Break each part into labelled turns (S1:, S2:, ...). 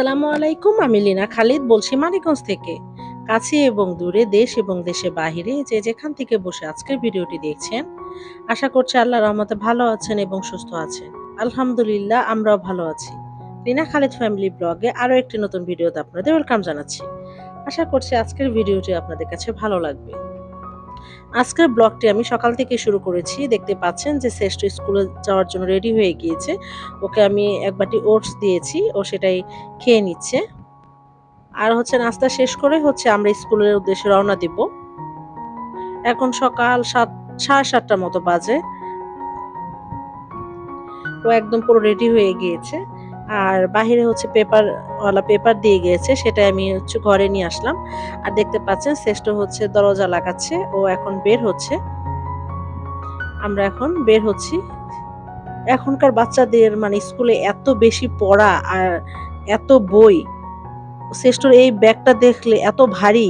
S1: আসসালামু আলাইকুম, আমি লীনা খালিদ বলছি মানিকগঞ্জ থেকে। কাছে এবং দূরে, দেশ এবং দেশে বাহিরে যে যেখান থেকে বসে আজকের ভিডিওটি দেখছেন, আশা করছি আল্লাহ রহমতে ভালো আছেন এবং সুস্থ আছেন। আলহামদুলিল্লাহ, আমরাও ভালো আছি। লীনা খালিদ ফ্যামিলি ব্লগে আরও একটি নতুন ভিডিওতে আপনাদের ওয়েলকাম জানাচ্ছি। আশা করছি আজকের ভিডিওটি আপনাদের কাছে ভালো লাগবে। আজকের ব্লগটি আমি সকাল থেকে শুরু করেছি। দেখতে পাচ্ছেন যে শ্রেষ্ঠ স্কুলে যাওয়ার জন্য রেডি হয়ে গিয়েছে। ওকে আমি এক বাটি ওটস দিয়েছি, ও সেটাই খেয়ে নিচ্ছে। আর হচ্ছে নাস্তা শেষ করে হচ্ছে আমরা স্কুলের উদ্দেশ্যে রওনা দিব। এখন সকাল সাত, সাড়ে সাতটার মতো বাজে। ও একদম পুরো রেডি হয়ে গিয়েছে। আর বাহিরে হচ্ছে পেপার পেপার দিয়ে গিয়েছে সেটা আমি হচ্ছে ঘরে নিয়ে আসলাম। আর দেখতে পাচ্ছেন, শ্রেষ্ঠ হচ্ছে দরজা লাগাচ্ছে, ও এখন বের হচ্ছে। আমরা এখন বের হচ্ছি। এখনকার বাচ্চাদের মানে স্কুলে এত বেশি পড়া আর এত বই, শ্রেষ্ঠর এই ব্যাগটা দেখলে এত ভারী,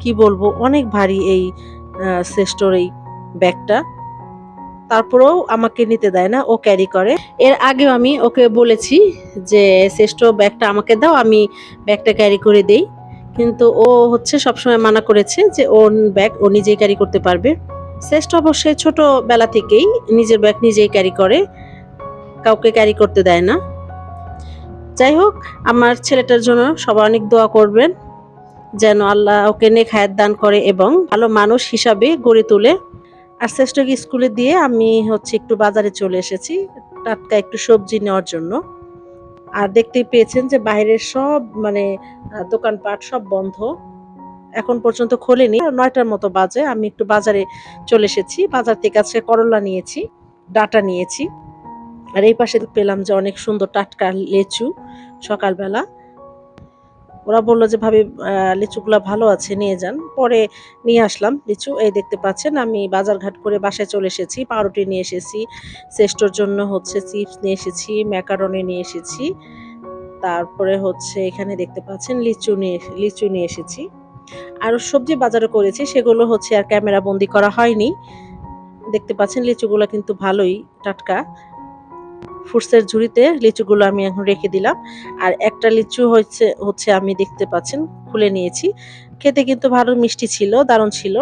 S1: কি বলব? অনেক ভারী এই শ্রেষ্ঠর এই ব্যাগটা। তারপরেও আমাকে নিতে দেয় না, ও ক্যারি করে। এর আগেও আমি ওকে বলেছি যে, শ্রেষ্ঠ ব্যাগটা আমাকে দাও, আমি ব্যাগটা ক্যারি করে দেই। কিন্তু ও হচ্ছে সবসময় মানা করেছে যে, ওর ব্যাগ ও নিজেই ক্যারি করতে পারবে। শ্রেষ্ঠ অবশ্যই ছোটবেলা থেকেই নিজের ব্যাগ নিজেই ক্যারি করে, কাউকে ক্যারি করতে দেয় না। যাই হোক, আমার ছেলেটার জন্য সবাই অনেক দোয়া করবেন, যেন আল্লাহ ওকে নেক হায়াত দান করে এবং ভালো মানুষ হিসাবে গড়ে তোলে। আর শ্রেষ্ঠকে স্কুলে দিয়ে আমি হচ্ছে একটু বাজারে চলে এসেছি, টাটকা একটু সবজি নেওয়ার জন্য। আর দেখতেই পেয়েছেন যে বাইরের সব মানে দোকানপাট সব বন্ধ। এখন পর্যন্ত খোলেনি। নয়টার মতো বাজে, আমি একটু বাজারে চলে এসেছি। বাজার থেকে আজকে করলা নিয়েছি, ডাটা নিয়েছি। আর এই পাশে পেলাম যে অনেক সুন্দর টাটকা লেচু সকালবেলা। ওরা বলল যে, ভাবি লিচুগুলা ভালো আছে, নিয়ে যান। পরে নিয়ে আসলাম লিচু। এই দেখতে পাচ্ছেন, আমি বাজারঘাট করে বাসায় চলে এসেছি, পাউরুটি নিয়ে এসেছি, শ্রেষ্ঠর জন্য হচ্ছে চিপস নিয়ে এসেছি, ম্যাকারনি নিয়ে এসেছি, তারপরে হচ্ছে এখানে দেখতে পাচ্ছেন লিচু নিয়ে লিচু নিয়ে এসেছি। আর সবজি বাজারে করেছি, সেগুলো হচ্ছে আর ক্যামেরা বন্দি করা হয়নি। দেখতে পাচ্ছেন লিচুগুলো কিন্তু ভালোই টাটকা। ফ্রুটসের ঝুড়িতে লিচুগুলো আমি এখন রেখে দিলাম। আর একটা লিচু হচ্ছে হচ্ছে আমি দেখতে পাচ্ছেন, খুলে নিয়েছি। খেতে কিন্তু ভালো মিষ্টি ছিল, দারুণ ছিল।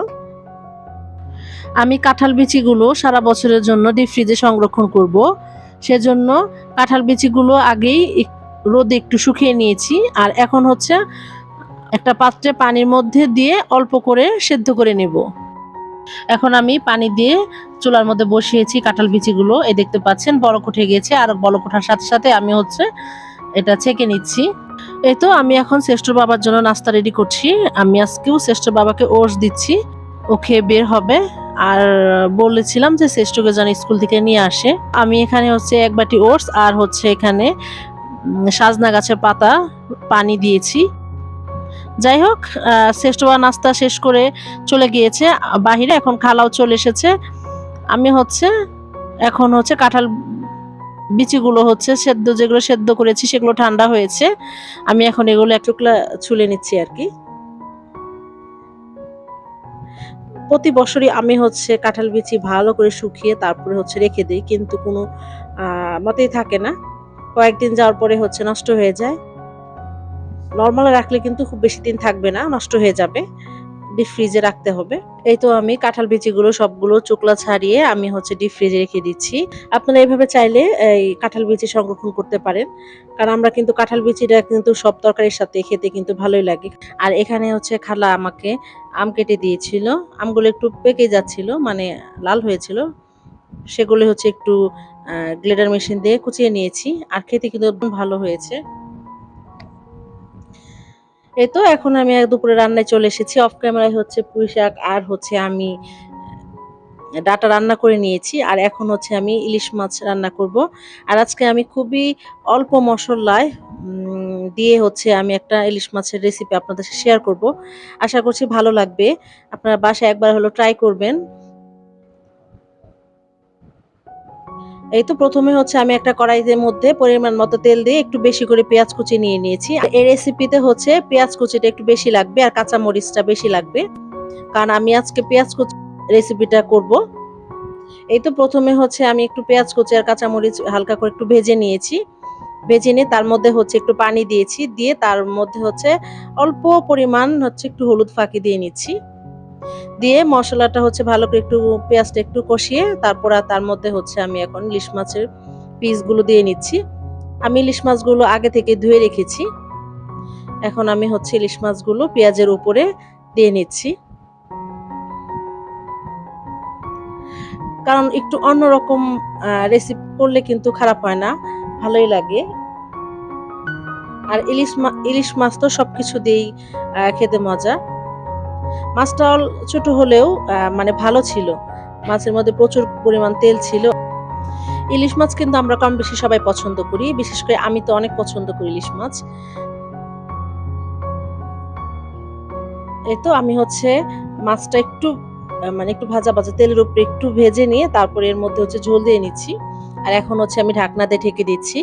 S1: আমি কাঁঠাল বিচিগুলো সারা বছরের জন্য ডিপ ফ্রিজে সংরক্ষণ করব। সেজন্য কাঁঠাল বিচিগুলো আগেই রোদে একটু শুকিয়ে নিয়েছি। আর এখন হচ্ছে একটা পাত্রে পানির মধ্যে দিয়ে অল্প করে সেদ্ধ করে নেব। এখন আমি পানি দিয়ে চুলার মধ্যে বসিয়েছি কাঁঠাল বিচিগুলো। এই দেখতে পাচ্ছেন বড় উঠে গিয়েছে আর বড় ওঠার সাথে সাথে আমি হচ্ছে এটা ছেঁকে নিচ্ছি। এই তো আমি এখন শ্রেষ্ঠ বাবার জন্য নাস্তা রেডি করছি। আমি আজকেও শ্রেষ্ঠ বাবাকে ওটস দিচ্ছি। ও খেয়ে বের হবে। আর বলেছিলাম যে শ্রেষ্ঠকে যেন স্কুল থেকে নিয়ে আসে। আমি এখানে হচ্ছে এক বাটি ওটস আর হচ্ছে এখানে সাজনা গাছের পাতা পানি দিয়েছি। যাই হোক আহ, শ্রেষ্ঠ বাবা নাস্তা শেষ করে চলে গিয়েছে। বাহিরে এখন খালাও চলে এসেছে। আমি হচ্ছে এখন হচ্ছে কাঁঠাল বিচিগুলো হচ্ছে সেদ্ধ যেগুলো সেদ্ধ করেছি সেগুলো ঠান্ডা হয়েছে। আমি এখন এগুলো এক টুকলা ছুলে নিচ্ছি আর কি। প্রতি বছরই আমি হচ্ছে কাঁঠাল বিচি ভালো করে শুকিয়ে তারপরে হচ্ছে রেখে দিই কিন্তু কোনো মতেই থাকে না। কয়েকদিন যাওয়ার পরে হচ্ছে নষ্ট হয়ে যায়। নর্মালে রাখলে কিন্তু খুব বেশি দিন থাকবে না, নষ্ট হয়ে যাবে। ডিপ ফ্রিজে রাখতে হবে। এই তো আমি কাঁঠাল বিচিগুলো সবগুলো চোকলা ছাড়িয়ে আমি হচ্ছে ডিপ ফ্রিজে রেখে দিচ্ছি। আপনারা এইভাবে চাইলে এই কাঁঠাল বিচি সংরক্ষণ করতে পারেন। কারণ আমরা কিন্তু কাঁঠাল বিচিটা কিন্তু সব তরকারির সাথে খেতে কিন্তু ভালোই লাগে। আর এখানে হচ্ছে খালা আমাকে আম কেটে দিয়েছিল। আমগুলো একটু পেকে যাচ্ছিল মানে লাল হয়েছিল। সেগুলো হচ্ছে একটু গ্লেডার মেশিন দিয়ে কুচিয়ে নিয়েছি। আর খেতে কিন্তু ভালো হয়েছে। এই তো এখন আমি দুপুরে রান্নায় চলে এসেছি। অফ ক্যামেরায় হচ্ছে পুঁই শাক আর হচ্ছে আমি ডাটা রান্না করে নিয়েছি। আর এখন হচ্ছে আমি ইলিশ মাছ রান্না করব। আর আজকে আমি খুবই অল্প মশলায় দিয়ে হচ্ছে আমি একটা ইলিশ মাছের রেসিপি আপনাদের সাথে শেয়ার করব। আশা করছি ভালো লাগবে। আপনারা বাসায় একবার হলো ট্রাই করবেন। এই তো প্রথমে হচ্ছে আমি একটা কড়াইয়ের মধ্যে পরিমাণ মতো তেল দিয়ে একটু বেশি করে পেঁয়াজ কুচি নিয়ে নিয়েছি। এই রেসিপিতে হচ্ছে পেঁয়াজ কুচিটা একটু বেশি লাগবে আর কাঁচা মরিচটা বেশি লাগবে। কারণ আমি আজকে পেঁয়াজ কুচি রেসিপিটা করব। এই তো প্রথমে হচ্ছে আমি একটু পেঁয়াজ কুচি আর কাঁচা মরিচ হালকা করে একটু ভেজে নিয়েছি। ভেজে নিয়ে তার মধ্যে হচ্ছে একটু পানি দিয়েছি। দিয়ে তার মধ্যে হচ্ছে অল্প পরিমাণ হচ্ছে একটু হলুদ ফাঁকি দিয়ে নিচ্ছি। দিয়ে মশলাটা হচ্ছে ভালো করে একটু পেঁয়াজটা একটু কষিয়ে তারপর আর তার মধ্যে হচ্ছে আমি এখন ইলিশ মাছের পিসগুলো দিয়ে নিচ্ছি। আমি ইলিশ মাছগুলো আগে থেকে ধুয়ে রেখেছি। এখন আমি হচ্ছে ইলিশ মাছগুলো পেঁয়াজের উপরে দিয়ে নিচ্ছি। কারণ একটু অন্যরকম রেসিপি করলে কিন্তু খারাপ হয় না, ভালোই লাগে। আর ইলিশ ইলিশ মাছ তো সব কিছু দিয়েই খেতে মজা। মাছটা ছোট হলেও মানে ভালো ছিল। মাছের মধ্যে প্রচুর পরিমাণ তেল ছিল। ইলিশ মাছ কিন্তু আমরা কম বেশি সবাই পছন্দ করি। বিশেষ করে আমি তো অনেক পছন্দ করি ইলিশ মাছ। এই তো আমি হচ্ছে মাছটা একটু মানে একটু ভাজা ভাজা তেলের উপরে একটু ভেজে নিয়ে তারপরে এর মধ্যে হচ্ছে ঝোল দিয়ে নিচ্ছি। আর এখন হচ্ছে আমি ঢাকনা দিয়ে ঢেকে দিচ্ছি।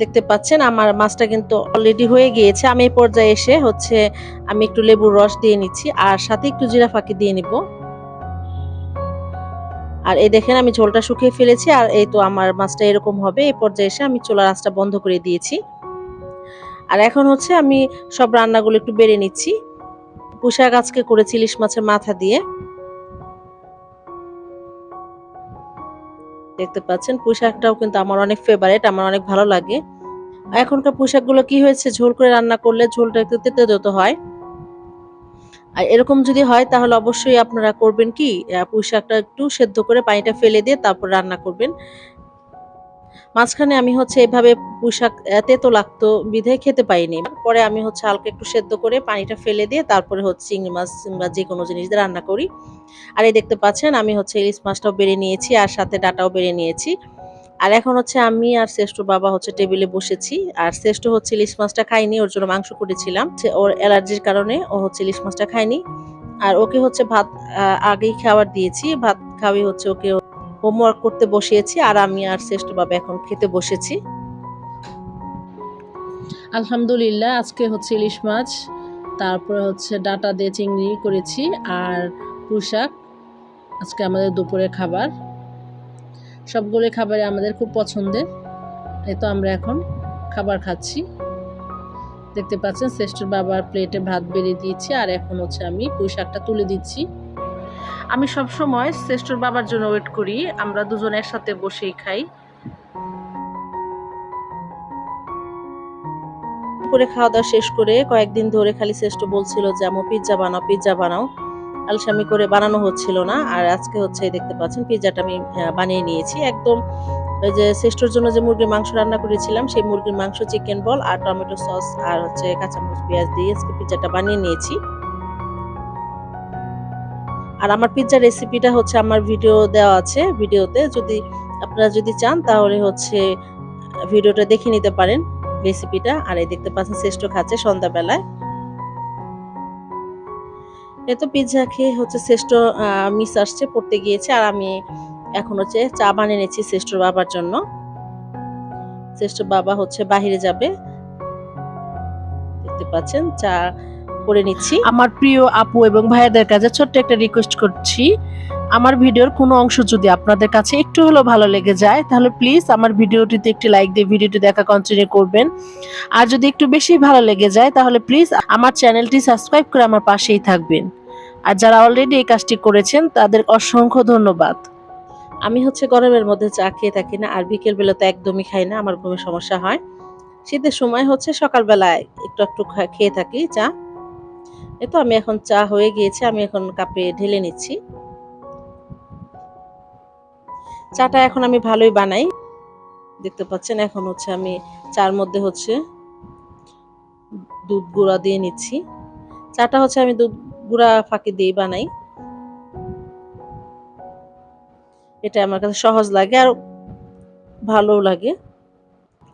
S1: দেখতে পাচ্ছেন, আমার মাছটা কিন্তু অলরেডি হয়ে গিয়েছে। আমি এই পর্যায়ে এসে হচ্ছে আমি একটু লেবুর রস দিয়ে নিচ্ছি, আর সাথে একটু জিরা ফাঁকি দিয়ে নিব। আর এই দেখেন, আমি ঝোলটা শুকিয়ে ফেলেছি, আর এই তো আমার মাছটা এরকম হবে। এই পর্যায়ে এসে আমি চোলা আঁচটা বন্ধ করে দিয়েছি। আর এখন হচ্ছে আমি সব রান্নাগুলো একটু বেড়ে নিচ্ছি। পুষা গাছকে করেছি, ইলিশ মাছের মাথা দিয়ে। দেখতে পাচ্ছেন। পোশাকটাও কিন্তু আমার অনেক ফেভারেট আমার অনেক ভালো লাগে। এখনকার পোশাকগুলো কি হয়েছে? ঝোল করে রান্না করলে ঝোলটা একটু তেতে তেতে হয়। আর এরকম যদি হয়, তাহলে অবশ্যই আপনারা করবেন কি পোশাকটা একটু সেদ্ধ করে পানিটা ফেলে দিয়ে তারপর রান্না করবেন। মাঝখানে আমি হচ্ছে এভাবে পোশাক তেতো লাগতো বিধে খেতে পাইনি পরে আমি হচ্ছে হালকা একটু সেদ্ধ করে পানিটা ফেলে দিয়ে তারপরে হচ্ছে চিংড়ি মাছ কিংবা যে কোনো জিনিস দিয়ে রান্না করি। আর এই দেখতে পাচ্ছেন, আমি হচ্ছে ইলিশ মাছটাও বেড়ে নিয়েছি আর সাথে ডাটাও বেড়ে নিয়েছি। আর এখন হচ্ছে আমি আর শ্রেষ্ঠ বাবা হচ্ছে টেবিলে বসেছি। আর শ্রেষ্ঠ হচ্ছে ইলিশ মাছটা খাইনি, ওর জন্য মাংস করেছিলাম। ওর অ্যালার্জির কারণে ও হচ্ছে ইলিশ মাছটা খায়নি। আর ওকে হচ্ছে ভাত আগেই খাবার দিয়েছি। ভাত খাওয়াই হচ্ছে ওকে হোমওয়ার্ক করতে বসিয়েছি আর আমি আর শ্রেষ্ঠ বাবা এখন খেতে বসেছি। আলহামদুলিল্লাহ, আজকে হচ্ছে ইলিশ মাছ, তারপরে হচ্ছে ডাটা দিয়ে চিংড়ি করেছি আর পুঁশাক আজকে আমাদের দুপুরের খাবার। সবগুলো খাবারই আমাদের খুব পছন্দের এই তো আমরা এখন খাবার খাচ্ছি। দেখতে পাচ্ছেন, শ্রেষ্ঠ বাবার প্লেটে ভাত বেরিয়ে দিয়েছি আর এখন হচ্ছে আমি পুঁই শাকটা তুলে দিচ্ছি। আমি সব সময় শ্রেষ্ঠর বাবার জন্য ওয়েট করি, আমরা দুজন একসাথে বসেই খাই। দুপুরে খাওয়া দাওয়া শেষ করে কয়েকদিন ধরে খালি শ্রেষ্ঠ বলছিল যে আমো পিৎজা বানাও পিৎজা বানাও। আলসামি করে বানানো হচ্ছিল না, আর আজকে হচ্ছে দেখতে পাচ্ছেন পিৎজাটা আমি বানিয়ে নিয়েছি। একদম ওই যে শ্রেষ্ঠর জন্য যে মুরগির মাংস রান্না করেছিলাম, সেই মুরগির মাংস চিকেন বল আর টমেটো সস আর হচ্ছে কাঁচামরিচ, পেঁয়াজ দিয়ে আজকে পিৎজাটা বানিয়ে নিয়েছি। আর আমার পিৎজা রেসিপিটা হচ্ছে আমার ভিডিও দেওয়া আছে ভিডিওতে যদি আপনারা যদি চান, তাহলে হচ্ছে ভিডিওটা দেখে নিতে পারেন রেসিপিটা আর এই দেখতে পাচ্ছেন শ্রেষ্ঠ খাচ্ছে সন্ধ্যাবেলায়। এ তো পিৎজা খেয়ে হচ্ছে শ্রেষ্ঠ মিস আসছে, পড়তে গিয়েছে। আর আমি এখন হচ্ছে চা বানিয়ে নিয়েছি শ্রেষ্ঠ বাবার জন্য। শ্রেষ্ঠ বাবা হচ্ছে বাহিরে যাবে। দেখতে পাচ্ছেন, চা করে নিচ্ছি। আমার প্রিয় আপু এবং ভাইয়াদের কাছে ছোট্ট একটা রিকোয়েস্ট করছি। আমার ভিডিওর কোনো অংশ যদি আপনাদের কাছে একটু হলেও ভালো লেগে যায়, তাহলে প্লিজ আমার ভিডিওটিতে একটি লাইক দিয়ে ভিডিওটি দেখা কন্টিনিউ করবেন। আর যদি একটু বেশি ভালো লেগে যায়, তাহলে প্লিজ আমার চ্যানেলটি সাবস্ক্রাইব করে আমার পাশেই থাকবেন। আর যারা অলরেডি এই কাজটি করেছেন, তাদের অসংখ্য ধন্যবাদ। আমি হচ্ছে গরমের মধ্যে চা খেয়ে থাকি না, আর বিকেল বেলা তো একদমই খাই না, আমার ঘুমের সমস্যা হয়। শীতের সময় হচ্ছে সকালবেলায় একটু একটু খেয়ে থাকি চা। এই তো আমি এখন চা হয়ে গিয়েছে, আমি এখন কাপে ঢেলে নিচ্ছি। চাটা এখন আমি ভালোই বানাই। দেখতে পাচ্ছেন, এখন হচ্ছে আমি চার মধ্যে হচ্ছে দুধ গুঁড়া দিয়ে নিচ্ছি। চাটা হচ্ছে আমি দুধ গুঁড়া ফাঁকি দিয়ে বানাই। এটা আমার কাছে সহজ লাগে আর ভালোও লাগে।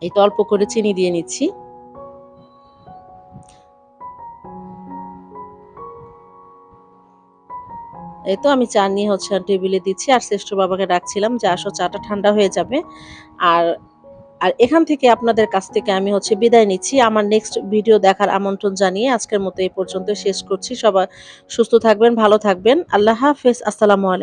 S1: এই তো অল্প করে চিনি দিয়ে নিচ্ছি। এই তো আমি চা নিয়ে হচ্ছে টেবিলে দিচ্ছি, আর শ্রেষ্ঠ বাবাকে ডাকছিলাম যে আসো, চাটা ঠান্ডা হয়ে যাবে। আর আর এখান থেকে আপনাদের কাছ থেকে আমি হচ্ছে বিদায় নিচ্ছি। আমার নেক্সট ভিডিও দেখার আমন্ত্রণ জানিয়ে আজকের মতো এই পর্যন্ত শেষ করছি। সবাই সুস্থ থাকবেন, ভালো থাকবেন। আল্লাহ হাফেজ, আসসালামু আলাইকুম।